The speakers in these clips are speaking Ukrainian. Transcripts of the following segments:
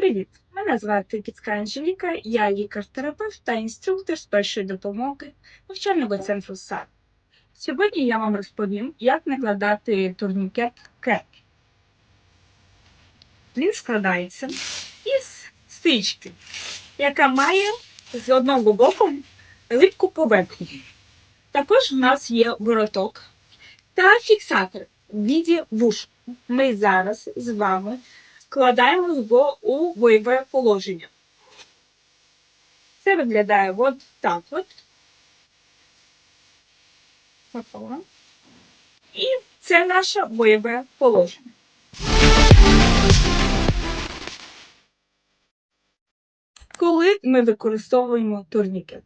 Привіт! Мене звати Кіцька Анжеліка, я лікар-терапевт та інструктор з першої допомоги навчального центру САД. Сьогодні я вам розповім, як накладати турнікет КЕП. Він складається із стрічки, яка має з одного боку липку поверхню. Також в нас є вороток та фіксатор в віді вуш. Ми зараз з вами складаємо його у бойове положення. Це виглядає от так от. І це наше бойове положення. Коли ми використовуємо турнікет?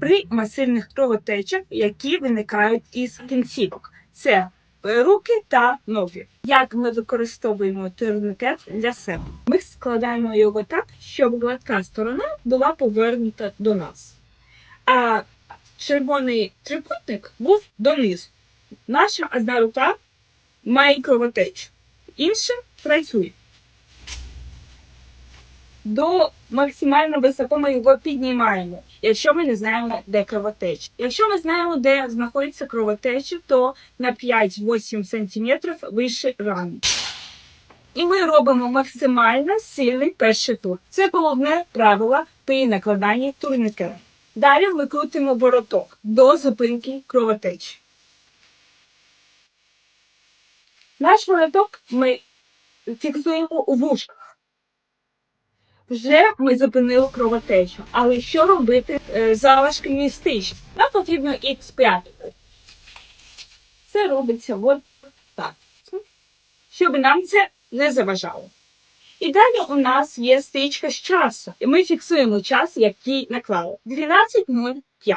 При масивних кровотечах, які виникають із кінцівок. Це руки та ноги. Як ми використовуємо турнікет для себе? Ми складаємо його так, щоб гладка сторона була повернута до нас. А червоний трикутник був донизу. Наша одна рука має кровотечу, інша працює. До максимально високо ми його піднімаємо, якщо ми не знаємо, де кровотеча. Якщо ми знаємо, де знаходиться кровотеча, то на 5-8 см вище рани. І ми робимо максимально сильний перший тур. Це головне правило при накладанні турнікету. Далі ми крутимо вороток до зупинки кровотечі. Наш вороток ми фіксуємо у вушках. Вже ми зупинили кровотечу, але що робити залишки з залишками стич? Нам потрібно їх спрятати. Це робиться от так, щоб нам це не заважало. І далі у нас є стичка з часу. І ми фіксуємо час, який наклали. 12.05.